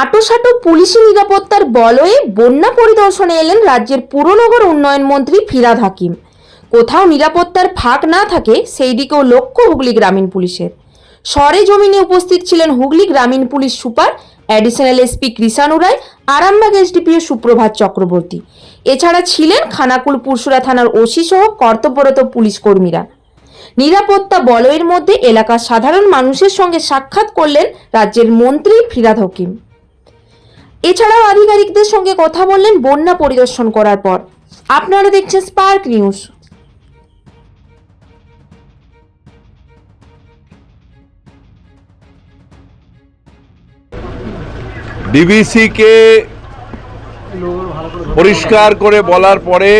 আটোসাটো পুলিশি নিরাপত্তার বলয়ে বন্যা পরিদর্শনে এলেন রাজ্যের পুরনগর উন্নয়ন মন্ত্রী ফিরাদ হাকিম। কোথাও নিরাপত্তার ফাঁক না থাকে, সেই দিকেও লক্ষ্য হুগলি গ্রামীণ পুলিশের। সরে জমিনে উপস্থিত ছিলেন হুগলি গ্রামীণ police super additional SP Krishanu Roy, Arambagh SDPO Suprabhat Chakraborty. এছাড়া ছিলেন খানাকুল পুরসুরা থানার ওসি সহ কর্তব্যরত পুলিশ কর্মীরা। নিরাপত্তা বলয়ের মধ্যে এলাকার সাধারণ মানুষের সঙ্গে সাক্ষাৎ করলেন রাজ্যের মন্ত্রী ফিরাদ হকিম। এছাড়াও আধিকারিকদের সঙ্গে কথা বললেন বন্যা পরিদর্শন করার পর। আপনারা দেখছেন স্পার্ক নিউজ। ডিবিসিকে পরিষ্কার করে বলার পরে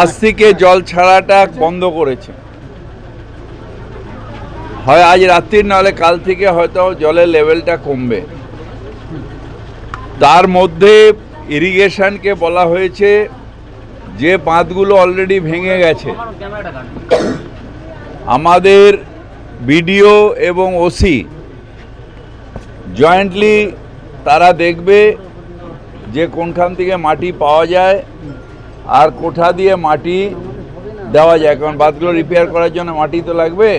আজ থেকে জল ছাড়াটা বন্ধ করেছে। হয় আজ রাত্রির, নাহলে কাল থেকে হয়তো জলের লেভেলটা কমবে। তার মধ্যে ইরিগেশনকে বলা হয়েছে যে বাঁধগুলো অলরেডি ভেঙে গেছে। আমাদের বিডিও এবং ওসি জয়েন্টলি তারা দেখবে যে কোনখান থেকে মাটি পাওয়া যায় আর কোঠা দিয়ে মাটি দেওয়া যায়, কারণ বাঁধগুলো রিপেয়ার করার জন্য মাটি তো লাগবে।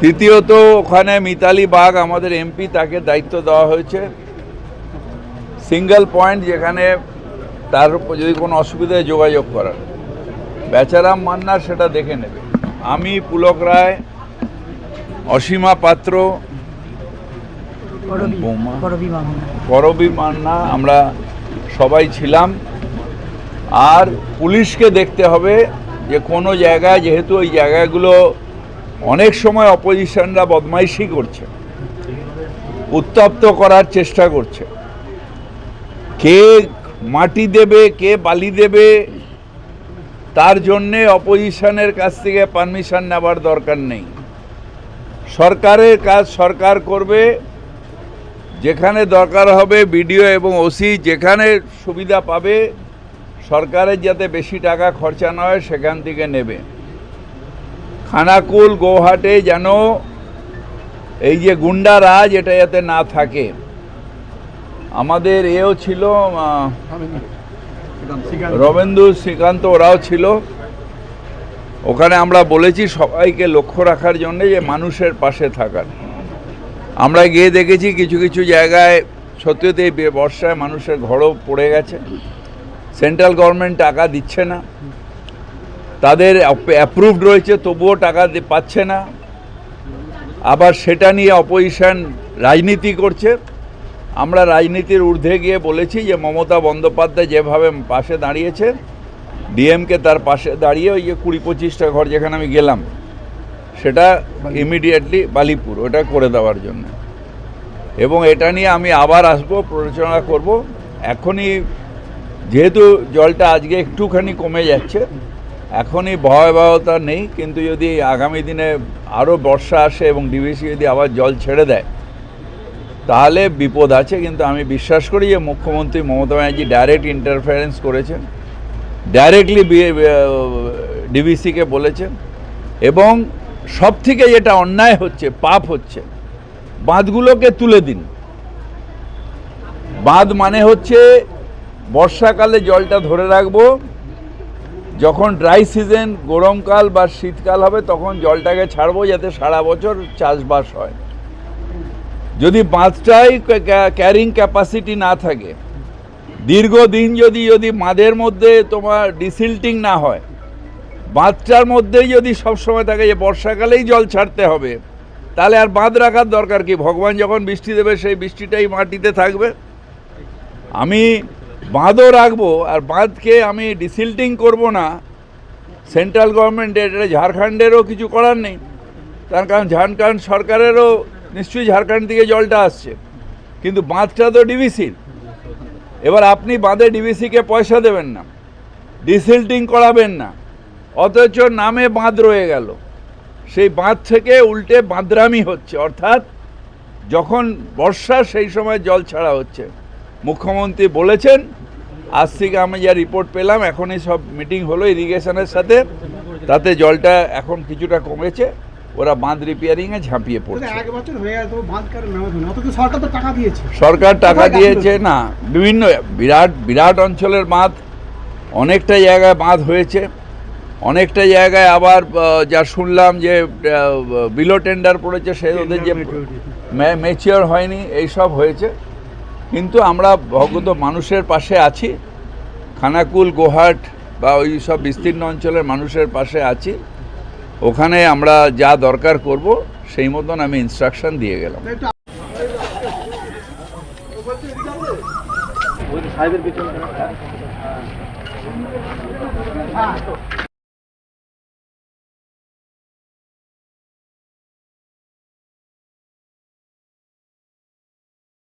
তৃতীয়ত, ওখানে মিতালি বাঘ আমাদের এমপি, তাকে দায়িত্ব দেওয়া হয়েছে। সিঙ্গেল পয়েন্ট যেখানে তার উপর যদি কোনো অসুবিধায় যোগাযোগ করার। বেচারাম মান্নার সেটা দেখে নেবে। আমি পুলক রায় অসীমা পাত্র করবি মান্না আমরা সবাই ছিলাম। আর পুলিশকে দেখতে হবে যে কোনো জায়গায় যেহেতু ওই জায়গাগুলো অনেক সময় অপোজিশনরা বদমাইশি করছে উত্তপ্ত করার চেষ্টা করছে। কে মাটি দেবে, কে বালি দেবে, তার জন্যে অপোজিশনের কাছ থেকে পারমিশন নেবার দরকার নেই। সরকারের কাজ সরকার করবে, যেখানে দরকার হবে বিডিও এবং ওসি যেখানে সুবিধা পাবে, সরকারের যাতে বেশি টাকা খরচা না হয় সেখান থেকে নেবে। খানাকুল, গৌহাটে যেন এই যে গুন্ডা রাজ, এটা যাতে না থাকে। আমাদের এও ছিল রবেন্দু শ্রীকান্ত ওরাও ছিল। ওখানে আমরা বলেছি সবাইকে লক্ষ্য রাখার জন্যে যে মানুষের পাশে থাকার। আমরা গিয়ে দেখেছি কিছু কিছু জায়গায় সত্যিতে বর্ষায় মানুষের ঘরও পড়ে গেছে। সেন্ট্রাল গভর্নমেন্ট টাকা দিচ্ছে না। তাদের অ্যাপ্রুভড রয়েছে তবুও টাকা পাচ্ছে না। আবার সেটা নিয়ে অপোজিশন রাজনীতি করছে। আমরা রাজনীতির ঊর্ধ্বে গিয়ে বলেছি যে মমতা বন্দ্যোপাধ্যায় যেভাবে পাশে দাঁড়িয়েছে ডিএমকে তার পাশে দাঁড়িয়ে ওই যে কুড়ি পঁচিশটা ঘর যেখানে আমি গেলাম সেটা ইমিডিয়েটলি বালিপুর ওটা করে দেওয়ার জন্য। এবং এটা নিয়ে আমি আবার আসব প্ররোচনা করব। এখনই যেহেতু জলটা আজকে একটুখানি কমে যাচ্ছে এখনই ভয়াবহতা নেই কিন্তু যদি আগামী দিনে আরও বর্ষা আসে এবং ডিভিসি যদি আবার জল ছেড়ে দেয় তাহলে বিপদ আছে, কিন্তু আমি বিশ্বাস করি যে মুখ্যমন্ত্রী মমতা ব্যানার্জি ডাইরেক্ট ইন্টারফারেন্স করেছেন ডাইরেক্টলি ডিভিসিকে বলেছেন, এবং সব থেকে যেটা অন্যায় হচ্ছে, পাপ হচ্ছে, বাঁধগুলোকে তুলে দিন। বাঁধ মানে হচ্ছে বর্ষাকালে জলটা ধরে রাখব, যখন ড্রাই সিজন গরমকাল বা শীতকাল হবে, তখন জলটাকে ছাড়বো যাতে সারা বছর চাষবাস হয়। যদি বাঁধটাই ক্যারিং ক্যাপাসিটি না থাকে, দীর্ঘদিন যদি যদি বাঁধের মধ্যে তোমার ডিসিল্টিং না হয়, বাঁধটার মধ্যেই যদি সবসময় থাকে যে বর্ষাকালেই জল ছাড়তে হবে, তাহলে আর বাঁধ রাখার দরকার কি? ভগবান যখন বৃষ্টি দেবে, সেই বৃষ্টিটাই মাটিতে থাকবে। আমি বাঁধও রাখব, আর বাঁধকে আমি ডিসিল্টিং করব না। সেন্ট্রাল গভর্নমেন্টের এটা ঝাড়খণ্ডেরও কিছু করার নেই। তার কারণ ঝাড়খণ্ড সরকারেরও নিশ্চয়ই ঝাড়খণ্ড থেকে জলটা আসছে। কিন্তু বাঁধটা তো ডিভিসির এবার আপনি বাঁধে ডিভিসিকে পয়সা দেবেন না, ডিসিল্টিং করাবেন না, অথচ নামে বাঁধ রয়ে গেল। সেই বাঁধ থেকে উল্টে বাঁধরামি হচ্ছে, অর্থাৎ যখন বর্ষা, সেই সময় জল ছাড়া হচ্ছে। মুখ্যমন্ত্রী বলেছেন আজ থেকে আমি যা রিপোর্ট পেলাম, এখনই সব মিটিং হলো ইরিগেশনের সাথে। তাতে জলটা এখন কিছুটা কমেছে। ওরা বাঁধ রিপেয়ারিংয়ে ঝাঁপিয়ে কিন্তু পড়ছে। হয়ে সরকার টাকা দিয়েছে। সরকার টাকা দিয়েছে না বিভিন্ন বিরাট বিরাট অঞ্চলের বাঁধ অনেকটা জায়গায় বাঁধ হয়েছে। অনেকটা জায়গায় আবার যা শুনলাম যে বিলো টেন্ডার পড়েছে সে ওদের যে ম্যাচিওর হয়নি এইসব হয়েছে। কিন্তু আমরা ভগত মানুষের পাশে আছি খানাকুল গোহাট বা ওই সব বিস্তীর্ণ অঞ্চলের মানুষের পাশে আছি। ওখানে আমরা যা দরকার করব সেই মতন আমি ইনস্ট্রাকশন দিয়ে গেলাম।